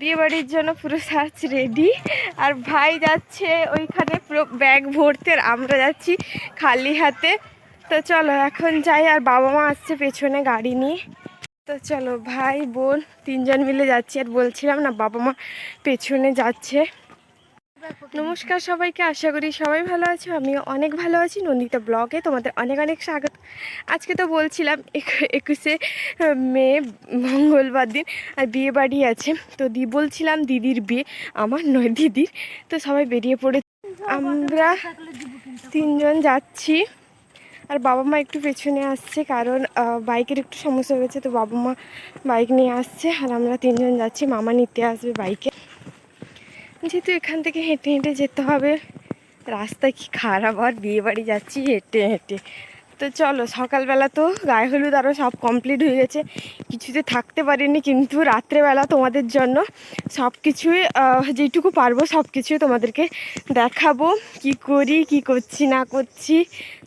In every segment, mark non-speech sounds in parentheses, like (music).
বিয়ে বাড়ির জন্য পুরো সার্চ রেডি আর ভাই যাচ্ছে ওইখানে পুরো ব্যাগ ভরতে আর আমরা যাচ্ছি খালি হাতে। তো চলো, এখন যাই আর বাবা মা আসছে পেছনে গাড়ি নিয়ে। তো চলো, ভাই, বোন তিনজন মিলে যাচ্ছি আর বলছিলাম না বাবা মা পেছনে যাচ্ছে। নমস্কার সবাইকে, আশা করি সবাই ভালো আছো, আমিও অনেক ভালো আছি। নন্দিতা ব্লগে তোমাদের অনেক অনেক স্বাগত। আজকে তো বলছিলাম, একু- একুশে মে, মঙ্গলবার দিন, আর বিয়ে বাড়ি আছে। তো দি, বলছিলাম দিদির বিয়ে, আমার নয় দিদির। তো সবাই বেরিয়ে পড়ে আমরা তিনজন যাচ্ছি। আর বাবা মা একটু পেছনে আসছে, কারণ বাইকের একটু সমস্যা হয়েছে, তো বাবা মা বাইক নিয়ে আসছে। আর আমরা তিনজন যাচ্ছি, মামা নিতে আসবে বাইকে। যেহেতু এখান থেকে হেঁটে হেঁটে যেতে হবে রাস্তা কি খারাপ? আর বিয়ে বাড়ি যাচ্ছি, হেঁটে হেঁটে। তো চলো, সকালবেলা তো গায়ে হলুদ আরও সব কমপ্লিট হয়ে গেছে। কিছুতে থাকতে পারিনি, কিন্তু রাত্রেবেলা তোমাদের জন্য সব কিছুই যেটুকু পারব সব কিছুই তোমাদেরকে দেখাবো। কি করি, কি করছি, না করছি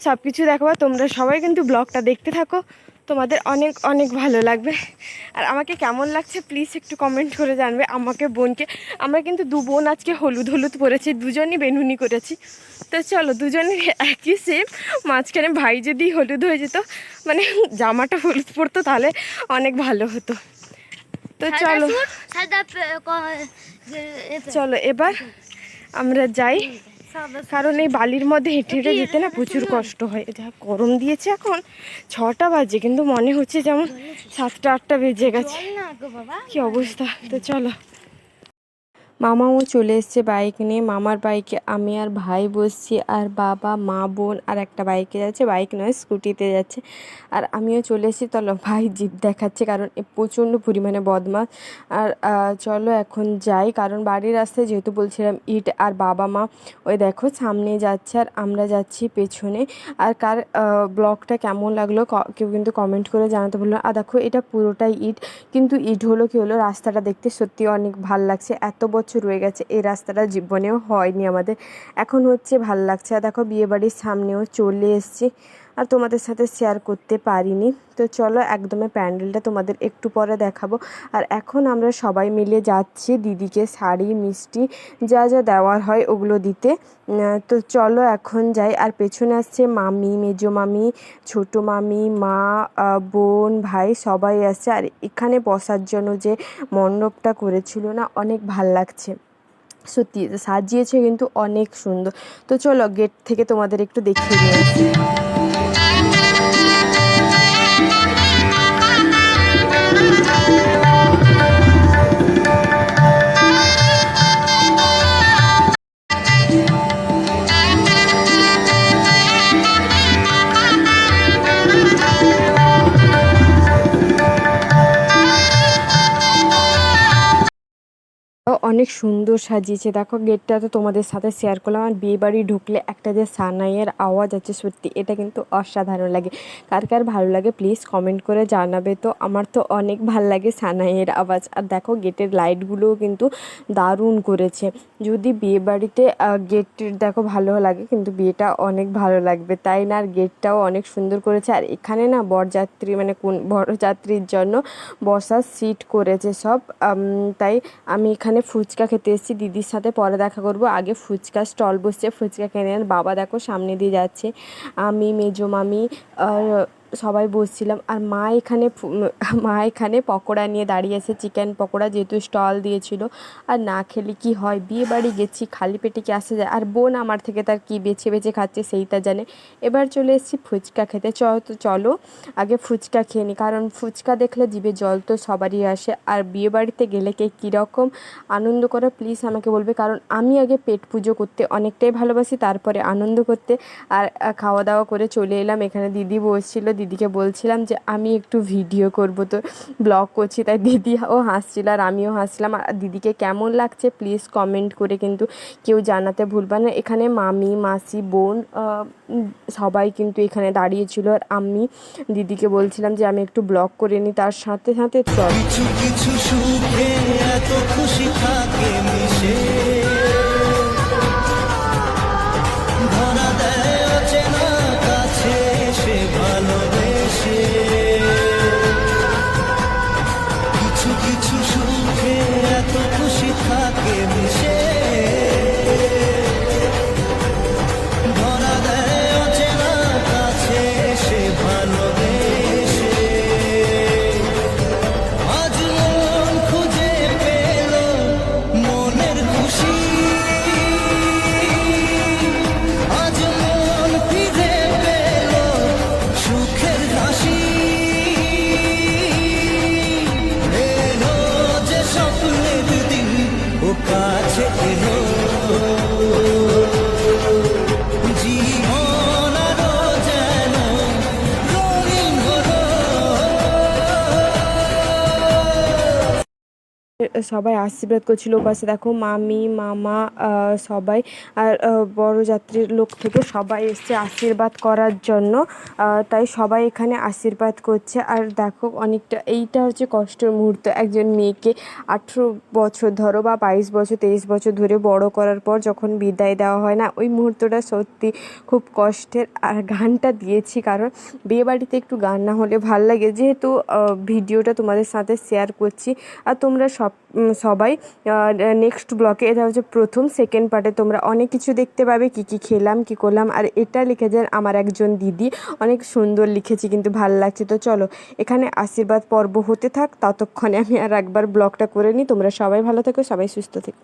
সব কিছু দেখাবো। তোমরা সবাই কিন্তু ব্লগটা দেখতে থাকো। তোমাদের অনেক অনেক ভালো লাগবে। আর আমাকে কেমন লাগছে প্লিজ একটু কমেন্ট করে জানবে আমাকে বোনকে। আমরা কিন্তু দু বোন আজকে হলুদ হলুদ পরেছি দুজনই বেনুনি করেছি। তো চলো দুজনে একই সেম মাঝখানে ভাই যদি হলুদ হয়ে যেত মানে জামাটা হলুদ পরতো তাহলে অনেক ভালো হতো। তো চলো। চলো এবার আমরা যাই। কারণ এই বালির মধ্যে হেঁটে হেঁটে যেতে না প্রচুর কষ্ট হয়। যা গরম দিয়েছে এখন ছটা বাজে কিন্তু মনে হচ্ছে যেমন সাতটা আটটা বেজে গেছে। কি অবস্থা? তো চলো। মামাও চলে এসছে বাইক নিয়ে। মামার বাইকে আমি আর ভাই বসছি, আর বাবা, মা, বোন আর একটা বাইকে যাচ্ছে। বাইক নয় স্কুটিতে যাচ্ছে। আর আমিও চলে এসেছি। চলো ভাই জিপ দেখাচ্ছে, কারণ প্রচণ্ড পরিমাণে বদমাস আর চলো এখন যাই, কারণ বাড়ির রাস্তায় যেহেতু বলছিলাম ইট আর বাবা, মা, ওই দেখো সামনে যাচ্ছে আর আমরা যাচ্ছি পেছনে। আর কার ব্লগটা কেমন লাগল কেউ কিন্তু কমেন্ট করে জানাতে বলল আর দেখো এটা পুরোটাই ইট, কিন্তু ইট হলো কি হলো রাস্তাটা দেখতে সত্যি অনেক ভালো লাগছে। এত বছর রয়ে গেছে, এই রাস্তাটা জীবনেও হয়নি আমাদের। এখন হচ্ছে ভালো লাগছে। আর দেখো বিয়েবাড়ির সামনেও চলে এসেছি। আর তোমাদের সাথে শেয়ার করতে পারিনি। তো চলো একদমই প্যান্ডেলটা তোমাদের একটু পরে দেখাবো। আর এখন আমরা সবাই মিলে যাচ্ছি দিদিকে শাড়ি, মিষ্টি, যা যা দেওয়ার হয় ওগুলো দিতে। তো চলো এখন যাই। আর পেছনে আসছে মামি, মেজো মামি, ছোটো মামি, মা বোন, ভাই সবাই আসছে আর এখানে বসার জন্য যে মণ্ডপটা করেছিল না, অনেক ভালো লাগছে। সত্যি, সাজিয়েছে কিন্তু অনেক সুন্দর। তো চলো গেট থেকে তোমাদের একটু দেখিয়ে নিয়ে অনেক সুন্দর সাজিয়েছে। দেখো, গেটটা তো তোমাদের সাথে শেয়ার করলাম। আর বিয়ে বাড়ি ঢুকলে একটা যে সানাইয়ের আওয়াজ আছে সত্যি, এটা কিন্তু অসাধারণ লাগে। কার কার ভালো লাগে প্লিজ কমেন্ট করে জানাবে তো। আমার তো অনেক ভালো লাগে সানাইয়ের আওয়াজ। আর দেখো, গেটের লাইটগুলোও কিন্তু দারুণ করেছে। যদি বিয়ে বাড়িতে গেট দেখো ভালো লাগে, কিন্তু বিয়েটা অনেক ভালো লাগবে। তাই না? আর গেটটাও অনেক সুন্দর করেছে। আর এখানে না বরযাত্রী মানে কোন বরযাত্রীর জন্য বসার সিট করেছে সব। তাই আমি এখানে ফুচকা খেতে এসেছি, দিদির সাথে পরে দেখা করব। আগে ফুচকা স্টল বসছে, ফুচকা কেনে বাবা দেখো সামনে দিয়ে যাচ্ছে। আমি, মেজো মামি আর সবাই বসছিলাম। আর মা এখানে (laughs) মা এখানে পকোড়া নিয়ে দাঁড়িয়ে আছে, চিকেন পকোড়া যেহেতু স্টল দিয়েছিল। আর না খেলে কি হয়? বিয়ে বাড়ি গেছি, খালি পেটে কি আসা যায়? আর বোন আমার থেকে তার কি বেছে বেছে খাচ্ছে সেইটা জানে। এবার চলে এসেছি ফুচকা খেতে। চ, তো চলো, আগে ফুচকা খেয়ে নিই কারণ ফুচকা দেখলে জিভে জল তো সবারই আসে। আর বিয়ে বাড়িতে গেলে কে কীরকম আনন্দ করে প্লিজ আমাকে বলবে। কারণ আমি আগে পেট পুজো করতে অনেকটাই ভালোবাসি, তারপরে আনন্দ করতে। আর খাওয়া দাওয়া করে চলে এলাম। এখানে দিদি বসছিল দিদিকে বলছিলাম যে, আমি একটু ভিডিও করব তো, ব্লগ করছি। তাই দিদিও হাসছিল আর আমিও হাসছিলাম। আর দিদিকে কেমন লাগছে প্লিজ কমেন্ট করে কিন্তু কেউ জানাতে ভুলবে না। এখানে মামি, মাসি, বোন সবাই কিন্তু এখানে দাঁড়িয়েছিল আর আমি দিদিকে বলছিলাম যে, আমি একটু ব্লগ করে নিই। তার সাথে সাথে চল। কিছু কিছু সুখে এত খুশি থাকে মিশে। কাছে এলো। সবাই আশীর্বাদ করছিল পাশে। দেখো, মামি, মামা সবাই আর বড় যাত্রীর লোক থেকে সবাই এসছে আশীর্বাদ করার জন্য। তাই সবাই এখানে আশীর্বাদ করছে। আর দেখো, অনেকটা, এইটা হচ্ছে কষ্টের মুহূর্ত। একজন মেয়েকে আঠেরো বছর ধরো বা বাইশ বছর, তেইশ বছর ধরে বড় করার পর যখন বিদায় দেওয়া হয় না, ওই মুহূর্তটা সত্যি খুব কষ্টের। আর গানটা দিয়েছি কারণ বিয়েবাড়িতে একটু গান না হলে ভালো লাগে। যেহেতু ভিডিওটা তোমাদের সাথে শেয়ার করছি, আর তোমরা সব উম, সবাই নেক্সট ব্লকে এটা হচ্ছে প্রথম সেকেন্ড পার্টে তোমরা অনেক কিছু দেখতে পাবে কি কি খেলাম কি করলাম আর এটা লিখেছেন আমার একজন দিদি অনেক সুন্দর লিখেছি কিন্তু ভালো লাগছে তো চলো এখানে আশীর্বাদ পর্ব হতে থাক ততক্ষণে আমি আর একবার ব্লগটা করে নিই তোমরা সবাই ভালো থেকো সবাই সুস্থ থেকো।